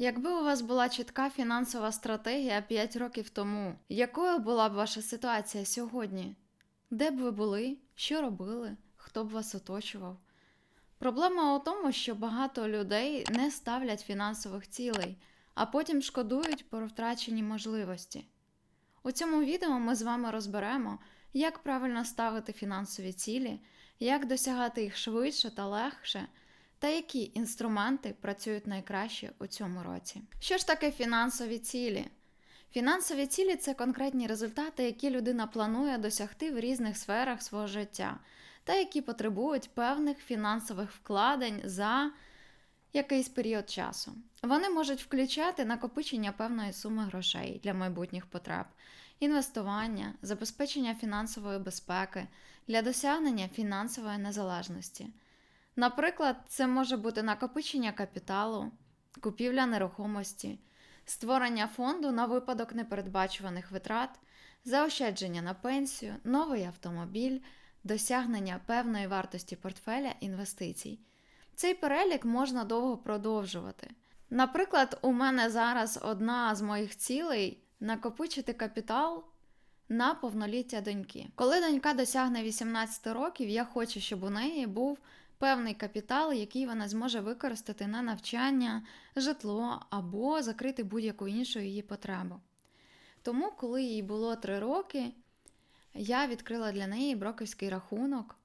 Якби у вас була чітка фінансова стратегія 5 років тому, якою була б ваша ситуація сьогодні? Де б ви були, що робили, хто б вас оточував? Проблема у тому, що багато людей не ставлять фінансових цілей, а потім шкодують про втрачені можливості. У цьому відео ми з вами розберемо, як правильно ставити фінансові цілі, як досягати їх швидше та легше, та які інструменти працюють найкраще у цьому році. Що ж таке фінансові цілі? Фінансові цілі це конкретні результати, які людина планує досягти в різних сферах свого життя, та які потребують певних фінансових вкладень за якийсь період часу. Вони можуть включати накопичення певної суми грошей для майбутніх потреб, інвестування, забезпечення фінансової безпеки для досягнення фінансової незалежності. Наприклад, це може бути накопичення капіталу, купівля нерухомості, створення фонду на випадок непередбачуваних витрат, заощадження на пенсію, новий автомобіль, досягнення певної вартості портфеля інвестицій. Цей перелік можна довго продовжувати. Наприклад, у мене зараз одна з моїх цілей накопичити капітал на повноліття доньки. Коли донька досягне 18 років, я хочу, щоб у неї був певний капітал, який вона зможе використати на навчання, житло або закрити будь-яку іншу її потребу. Тому, коли їй було 3 роки, я відкрила для неї брокерський рахунок,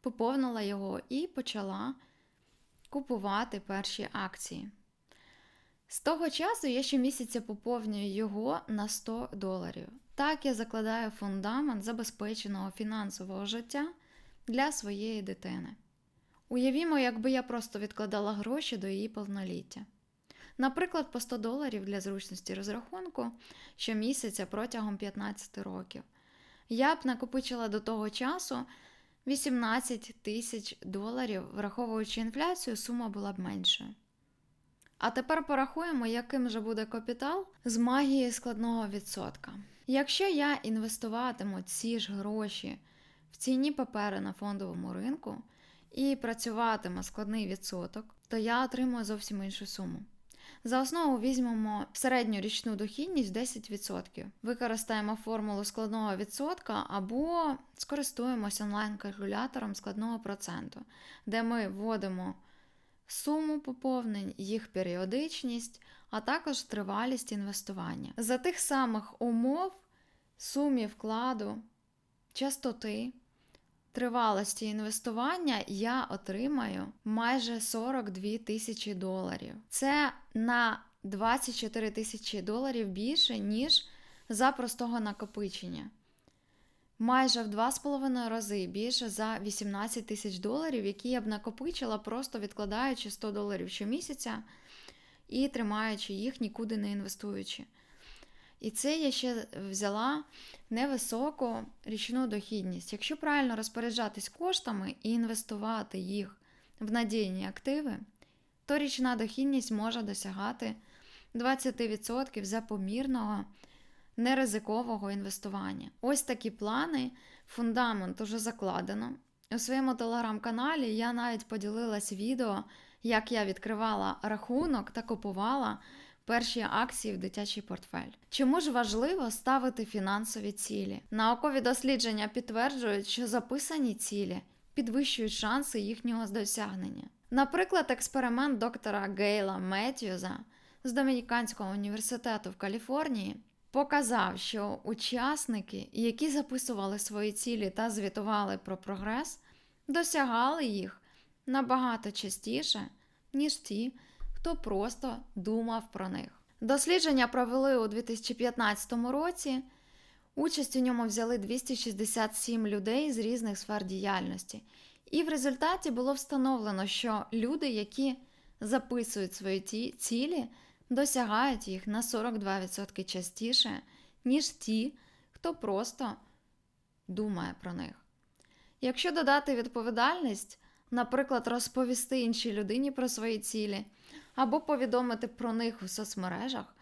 поповнила його і почала купувати перші акції. З того часу я щомісяця поповнюю його на 100 доларів. Так я закладаю фундамент забезпеченого фінансового життя для своєї дитини. Уявімо, якби я просто відкладала гроші до її повноліття. Наприклад, по 100 доларів для зручності розрахунку щомісяця протягом 15 років. Я б накопичила до того часу 18 тисяч доларів, враховуючи інфляцію, сума була б меншою. А тепер порахуємо, яким же буде капітал з магії складного відсотка. Якщо я інвестуватиму ці ж гроші в цінні папери на фондовому ринку і працюватиме складний відсоток, то я отримую зовсім іншу суму. За основу візьмемо середню річну дохідність 10%. Використаємо формулу складного відсотка або скористуємося онлайн-калькулятором складного проценту, де ми вводимо суму поповнень, їх періодичність, а також тривалість інвестування. За тих самих умов сумі вкладу, частоти, тривалості інвестування я отримаю майже 42 тисячі доларів. Це на 24 тисячі доларів більше, ніж за простого накопичення. Майже в 2,5 рази більше за 18 тисяч доларів, які я б накопичила, просто відкладаючи 100 доларів щомісяця і тримаючи їх, нікуди не інвестуючи. І це я ще взяла невисоку річну дохідність. Якщо правильно розпоряджатись коштами і інвестувати їх в надійні активи, то річна дохідність може досягати 20% за помірного неризикового інвестування. Ось такі плани, фундамент уже закладено. У своєму телеграм-каналі я навіть поділилась відео, як я відкривала рахунок та купувала перші акції в дитячий портфель. Чому ж важливо ставити фінансові цілі? Наукові дослідження підтверджують, що записані цілі підвищують шанси їхнього досягнення. Наприклад, експеримент доктора Гейла Меттьюза з Домініканського університету в Каліфорнії показав, що учасники, які записували свої цілі та звітували про прогрес, досягали їх набагато частіше, ніж ті, хто просто думав про них. Дослідження провели у 2015 році. Участь у ньому взяли 267 людей з різних сфер діяльності. І в результаті було встановлено, що люди, які записують свої ті цілі, досягають їх на 42% частіше, ніж ті, хто просто думає про них. Якщо додати відповідальність, наприклад, розповісти іншій людині про свої цілі або повідомити про них у соцмережах,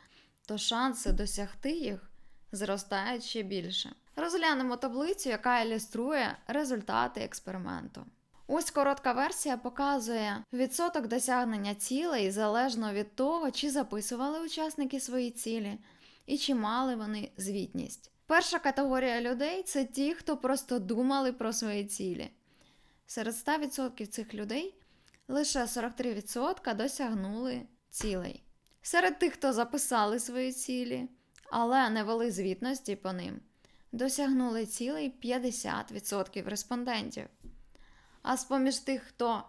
то шанси досягти їх зростають ще більше. Розглянемо таблицю, яка ілюструє результати експерименту. Ось коротка версія показує відсоток досягнення цілей залежно від того, чи записували учасники свої цілі і чи мали вони звітність. Перша категорія людей це ті, хто просто думали про свої цілі. Серед 100% цих людей лише 43% досягнули цілей. Серед тих, хто записали свої цілі, але не вели звітності по ним, досягнули цілей 50% респондентів. А з поміж тих, хто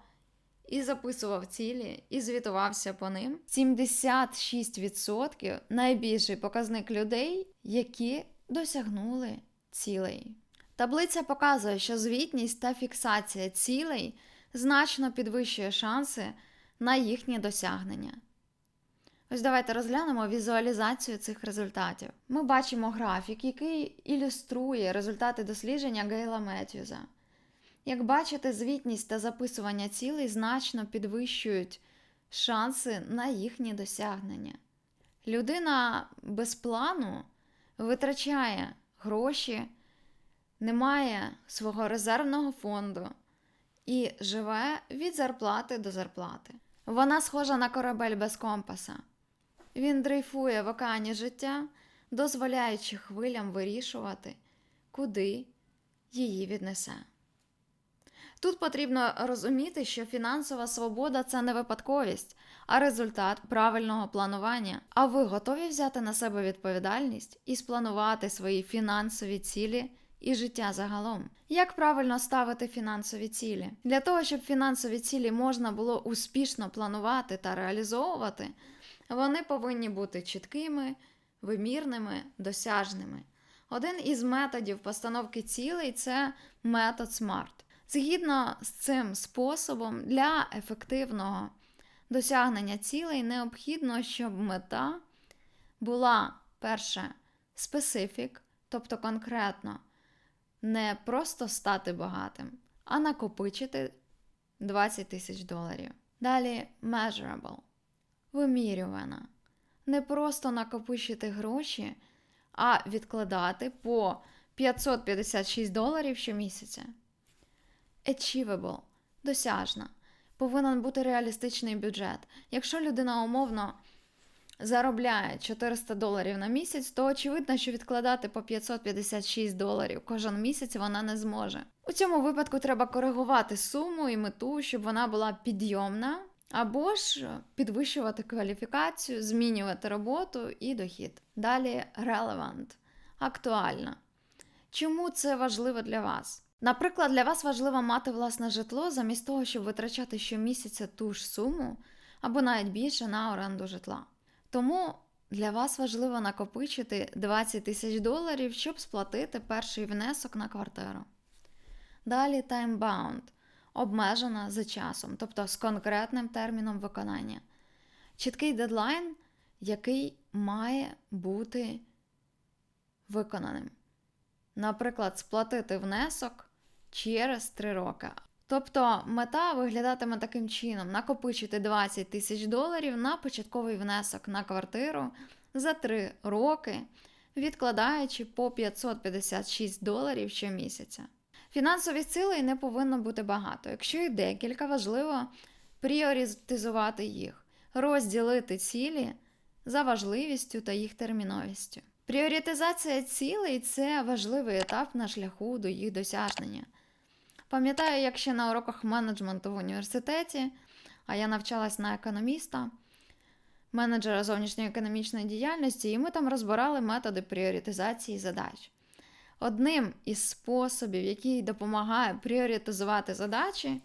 і записував цілі, і звітувався по ним, 76% найбільший показник людей, які досягнули цілей. Таблиця показує, що звітність та фіксація цілей значно підвищує шанси на їхнє досягнення. Ось давайте розглянемо візуалізацію цих результатів. Ми бачимо графік, який ілюструє результати дослідження Гейла Меттьюза. Як бачите, звітність та записування цілей значно підвищують шанси на їхнє досягнення. Людина без плану витрачає гроші, не має свого резервного фонду і живе від зарплати до зарплати. Вона схожа на корабель без компаса. Він дрейфує в океані життя, дозволяючи хвилям вирішувати, куди її віднесе. Тут потрібно розуміти, що фінансова свобода це не випадковість, а результат правильного планування. А ви готові взяти на себе відповідальність і спланувати свої фінансові цілі і життя загалом? Як правильно ставити фінансові цілі? Для того, щоб фінансові цілі можна було успішно планувати та реалізовувати, вони повинні бути чіткими, вимірними, досяжними. Один із методів постановки цілей це метод SMART. Згідно з цим способом, для ефективного досягнення цілей необхідно, щоб мета була перше специфік, тобто конкретно, не просто стати багатим, а накопичити 20 тисяч доларів. Далі measurable, вимірювана. Не просто накопичити гроші, а відкладати по 556 доларів щомісяця. Achievable – досяжна. Повинен бути реалістичний бюджет. Якщо людина умовно заробляє 400 доларів на місяць, то очевидно, що відкладати по 556 доларів кожен місяць вона не зможе. У цьому випадку треба коригувати суму і мету, щоб вона була підйомна, або ж підвищувати кваліфікацію, змінювати роботу і дохід. Далі relevant – актуальна. Чому це важливо для вас? Наприклад, для вас важливо мати власне житло замість того, щоб витрачати щомісяця ту ж суму або навіть більше на оренду житла. Тому для вас важливо накопичити 20 тисяч доларів, щоб сплатити перший внесок на квартиру. Далі time-bound – обмежена за часом, тобто з конкретним терміном виконання. Чіткий дедлайн, який має бути виконаним. Наприклад, сплатити внесок через 3 роки. Тобто мета виглядатиме таким чином: накопичити 20 тисяч доларів на початковий внесок на квартиру за 3 роки, відкладаючи по 556 доларів щомісяця. Фінансових цілей не повинно бути багато. Якщо їх декілька, важливо пріоритизувати їх, розділити цілі за важливістю та їх терміновістю. Пріоритизація цілей це важливий етап на шляху до їх досягнення. Пам'ятаю, як ще на уроках менеджменту в університеті, а я навчалась на економіста, менеджера зовнішньої економічної діяльності, і ми там розбирали методи пріоритизації задач. Одним із способів, який допомагає пріоритизувати задачі,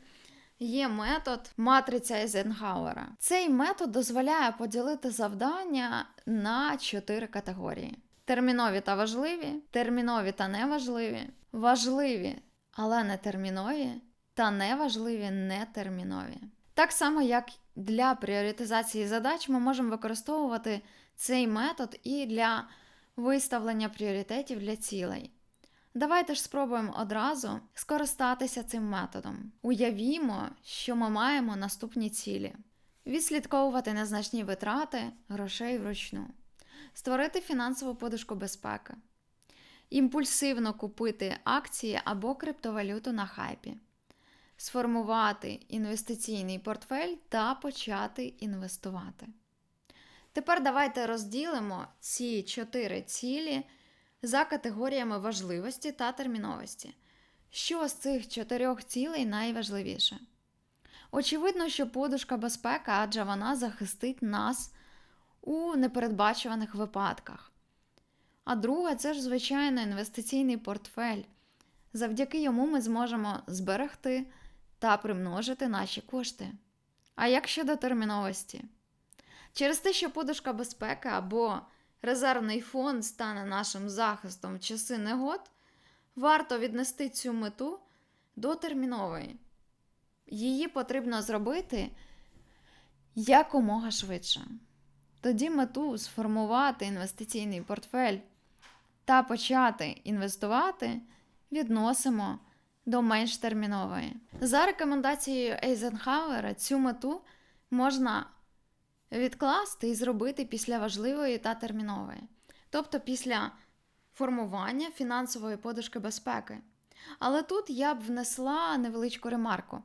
є метод матриця Ейзенхауера. Цей метод дозволяє поділити завдання на чотири категорії: термінові та важливі, термінові та неважливі, важливі але не термінові, та неважливі нетермінові. Так само, як для пріоритизації задач, ми можемо використовувати цей метод і для виставлення пріоритетів для цілей. Давайте ж спробуємо одразу скористатися цим методом. Уявімо, що ми маємо наступні цілі: відслідковувати незначні витрати грошей вручну, створити фінансову подушку безпеки, імпульсивно купити акції або криптовалюту на хайпі, сформувати інвестиційний портфель та почати інвестувати. Тепер давайте розділимо ці чотири цілі за категоріями важливості та терміновості. Що з цих чотирьох цілей найважливіше? Очевидно, що подушка безпеки, адже вона захистить нас у непередбачуваних випадках. А друге, це ж, звичайно, інвестиційний портфель. Завдяки йому ми зможемо зберегти та примножити наші кошти. А як щодо терміновості? Через те, що подушка безпеки або резервний фонд стане нашим захистом в часи негод, варто віднести цю мету до термінової. Її потрібно зробити якомога швидше. Тоді мету сформувати інвестиційний портфель та почати інвестувати відносимо до менш термінової. За рекомендацією Ейзенхауера, цю мету можна відкласти і зробити після важливої та термінової, тобто після формування фінансової подушки безпеки. Але тут я б внесла невеличку ремарку.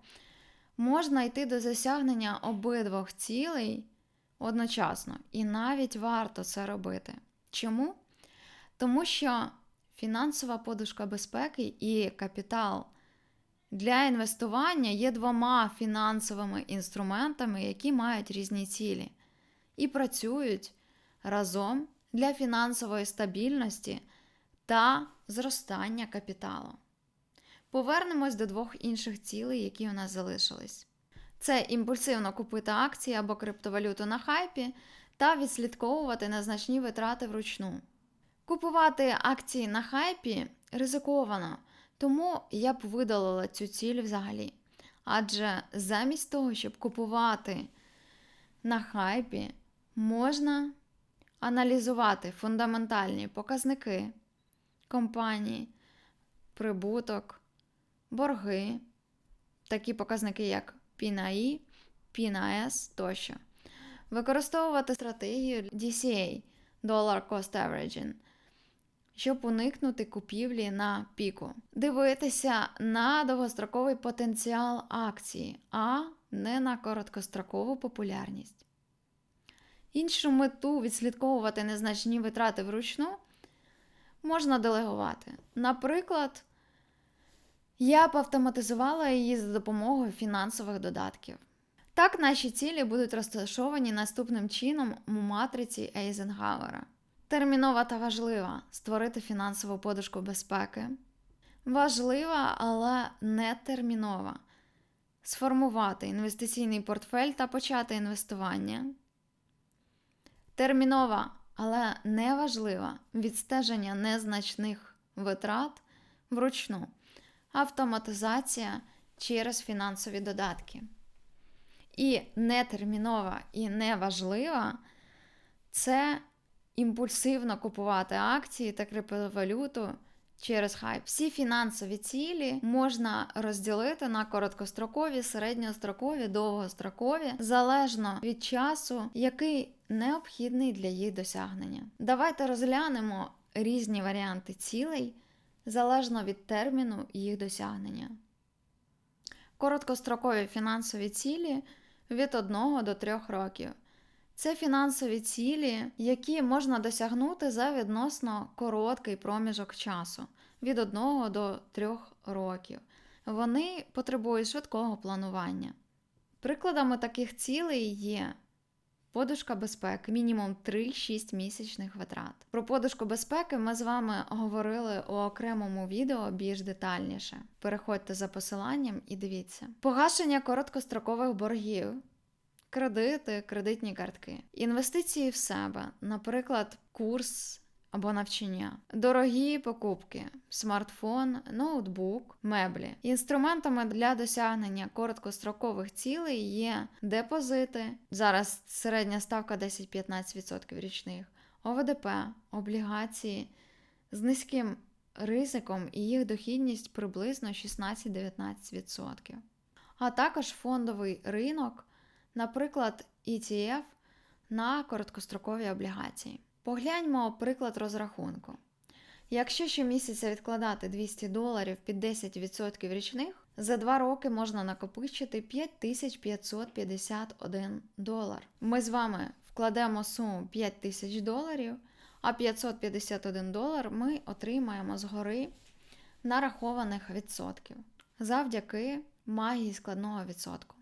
Можна йти до досягнення обидвох цілей одночасно, і навіть варто це робити. Чому? Тому що фінансова подушка безпеки і капітал для інвестування є двома фінансовими інструментами, які мають різні цілі, і працюють разом для фінансової стабільності та зростання капіталу. Повернемось до двох інших цілей, які у нас залишились. Це імпульсивно купити акції або криптовалюту на хайпі та відслідковувати незначні витрати вручну. Купувати акції на хайпі ризиковано, тому я б видалила цю ціль взагалі. Адже замість того, щоб купувати на хайпі, можна аналізувати фундаментальні показники компанії, прибуток, борги, такі показники, як P на I, P/S тощо. Використовувати стратегію DCA Dollar Cost Averaging, щоб уникнути купівлі на піку. Дивитися на довгостроковий потенціал акції, а не на короткострокову популярність. Іншу мету відслідковувати незначні витрати вручну можна делегувати. Наприклад, я б автоматизувала її за допомогою фінансових додатків. Так, наші цілі будуть розташовані наступним чином у матриці Ейзенгауера. Термінова та важлива створити фінансову подушку безпеки. Важлива, але не термінова. Сформувати інвестиційний портфель та почати інвестування. Термінова, але не важлива відстеження незначних витрат вручну автоматизація через фінансові додатки. І нетермінова і неважлива це імпульсивно купувати акції та криптовалюту через хайп. Всі фінансові цілі можна розділити на короткострокові, середньострокові, довгострокові, залежно від часу, який необхідний для їх досягнення. Давайте розглянемо різні варіанти цілей залежно від терміну їх досягнення. Короткострокові фінансові цілі від 1 до 3 років. Це фінансові цілі, які можна досягнути за відносно короткий проміжок часу від 1 до 3 років. Вони потребують швидкого планування. Прикладами таких цілей є Подушка безпеки мінімум 3-6 місячних витрат. Про подушку безпеки ми з вами говорили у окремому відео більш детальніше. Переходьте за посиланням і дивіться. Погашення короткострокових боргів, кредити, кредитні картки, інвестиції в себе, наприклад, курс або навчання, дорогі покупки, смартфон, ноутбук, меблі. Інструментами для досягнення короткострокових цілей є депозити. Зараз середня ставка 10-15% річних, ОВДП, облігації з низьким ризиком і їх дохідність приблизно 16-19%. А також фондовий ринок, наприклад, ETF на короткострокові облігації. Погляньмо приклад розрахунку. Якщо щомісяця відкладати 200 доларів під 10% річних, За два роки можна накопичити 5551 долар. Ми з вами вкладемо суму 5000 доларів, а 551 долар ми отримаємо згори нарахованих відсотків завдяки магії складного відсотку.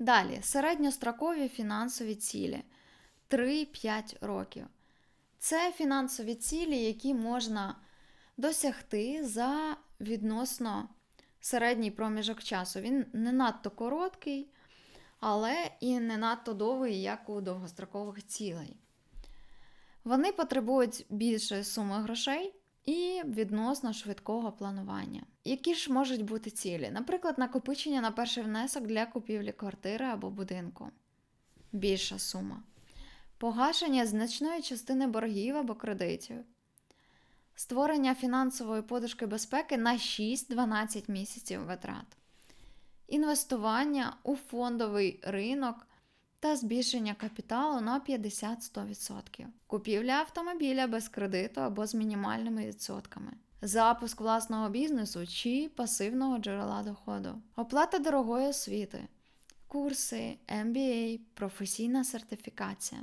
Далі середньострокові фінансові цілі 3-5 років. Це фінансові цілі, які можна досягти за відносно середній проміжок часу. Він не надто короткий, але і не надто довгий, як у довгострокових цілей. Вони потребують більшої суми грошей і відносно швидкого планування. Які ж можуть бути цілі? Наприклад, накопичення на перший внесок для купівлі квартири або будинку. Більша сума. Погашення значної частини боргів або кредитів. Створення фінансової подушки безпеки на 6-12 місяців витрат. Інвестування у фондовий ринок та збільшення капіталу на 50-100%. Купівля автомобіля без кредиту або з мінімальними відсотками. Запуск власного бізнесу чи пасивного джерела доходу. Оплата дорогої освіти. Курси, MBA, професійна сертифікація.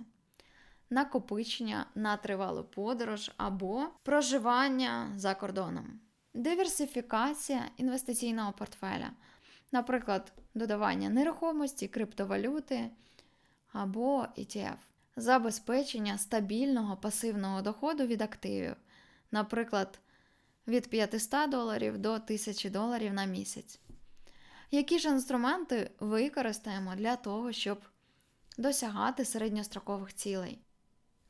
Накопичення на тривалу подорож або проживання за кордоном. Диверсифікація інвестиційного портфеля. Наприклад, додавання нерухомості, криптовалюти або ETF. Забезпечення стабільного пасивного доходу від активів, наприклад, від 500 доларів до 1000 доларів на місяць. Які ж інструменти використаємо для того, щоб досягати середньострокових цілей?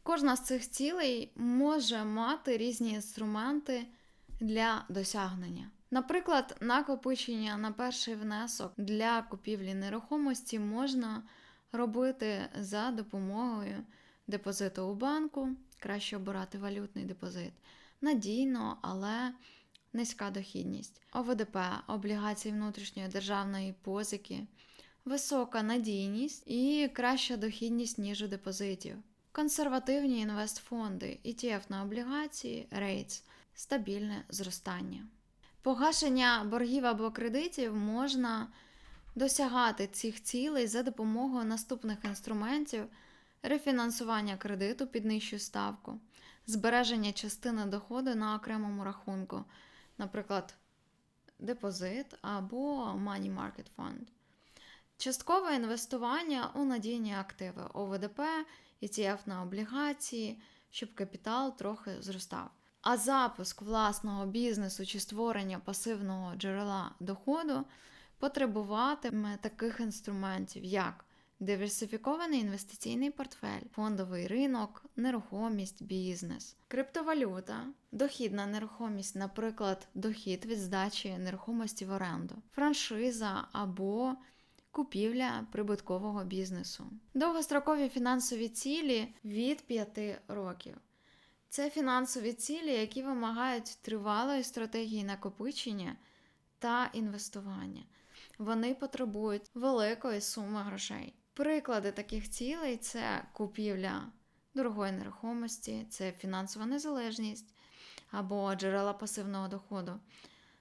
Кожна з цих цілей може мати різні інструменти для досягнення. Наприклад, накопичення на перший внесок для купівлі нерухомості можна робити за допомогою депозиту у банку, краще обирати валютний депозит. Надійно, але низька дохідність. ОВДП, облігації внутрішньої державної позики, висока надійність і краща дохідність, ніж у депозитів. Консервативні інвестфонди, ETF на облігації, REITs, стабільне зростання. Погашення боргів або кредитів можна досягати цих цілей за допомогою наступних інструментів: рефінансування кредиту під нижчу ставку, збереження частини доходу на окремому рахунку, наприклад, депозит або Money Market Fund. Часткове інвестування у надійні активи ОВДП, ETF на облігації, щоб капітал трохи зростав. А запуск власного бізнесу чи створення пасивного джерела доходу потребуватиме таких інструментів, як диверсифікований інвестиційний портфель, фондовий ринок, нерухомість, бізнес, криптовалюта, дохідна нерухомість, наприклад, дохід від здачі нерухомості в оренду, франшиза або купівля прибуткового бізнесу, довгострокові фінансові цілі від 5 років. Це фінансові цілі, які вимагають тривалої стратегії накопичення та інвестування. Вони потребують великої суми грошей. Приклади таких цілей це купівля дорогої нерухомості, це фінансова незалежність або джерела пасивного доходу,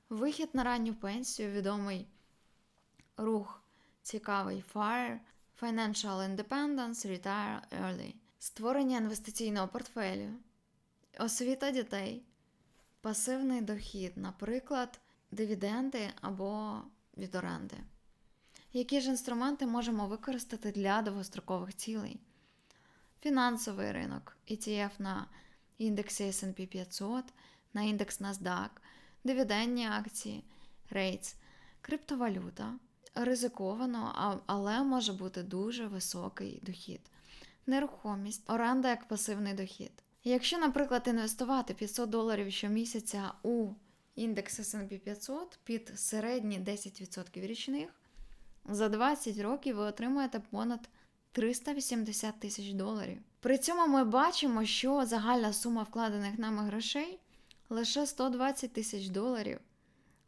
вихід на ранню пенсію, відомий рух цікавий FIRE, Financial Independence, Retire Early, створення інвестиційного портфелю, освіта дітей, пасивний дохід, наприклад, дивіденди або від оренди. Які ж інструменти можемо використати для довгострокових цілей? Фінансовий ринок, ETF на індексі SP 500, на індекс NASDAQ, дивідендні акції, REITs, криптовалюта, ризиковано, але може бути дуже високий дохід, нерухомість, оренда як пасивний дохід. Якщо, наприклад, інвестувати 500 доларів щомісяця у індекс SP 500 під середні 10% річних, за 20 років ви отримуєте понад 380 тисяч доларів. При цьому ми бачимо, що загальна сума вкладених нами грошей лише 120 тисяч доларів.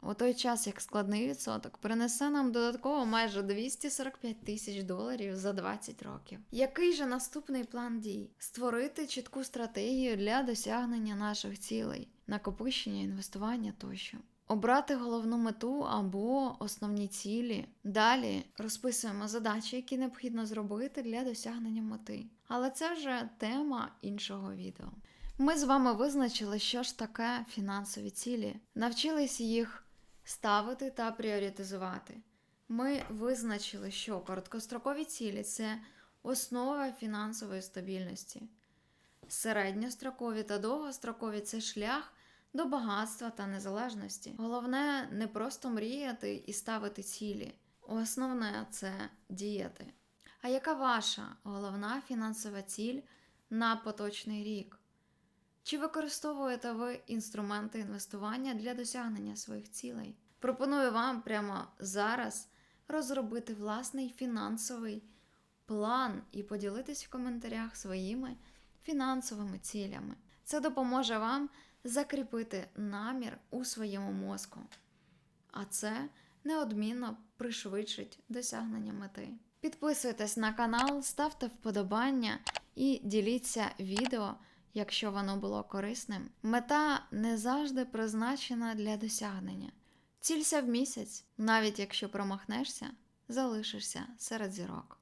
У той час, як складний відсоток, принесе нам додатково майже 245 тисяч доларів за 20 років. Який же наступний план дій? Створити чітку стратегію для досягнення наших цілей, накопичення, інвестування тощо. Обрати головну мету або основні цілі. Далі розписуємо задачі, які необхідно зробити для досягнення мети. Але це вже тема іншого відео. Ми з вами визначили, що ж таке фінансові цілі, навчились їх ставити та пріоритизувати. Ми визначили, що короткострокові цілі це основа фінансової стабільності. Середньострокові та довгострокові це шлях до багатства та незалежності. Головне не просто мріяти і ставити цілі. Основне це діяти. А яка ваша головна фінансова ціль на поточний рік? Чи використовуєте ви інструменти інвестування для досягнення своїх цілей? Пропоную вам прямо зараз розробити власний фінансовий план і поділитись в коментарях своїми фінансовими цілями. Це допоможе вам закріпити намір у своєму мозку, а це неодмінно пришвидшить досягнення мети. Підписуйтесь на канал, ставте вподобання і діліться відео, якщо воно було корисним. Мета не завжди призначена для досягнення. Цілься в місяць, навіть якщо промахнешся, залишишся серед зірок.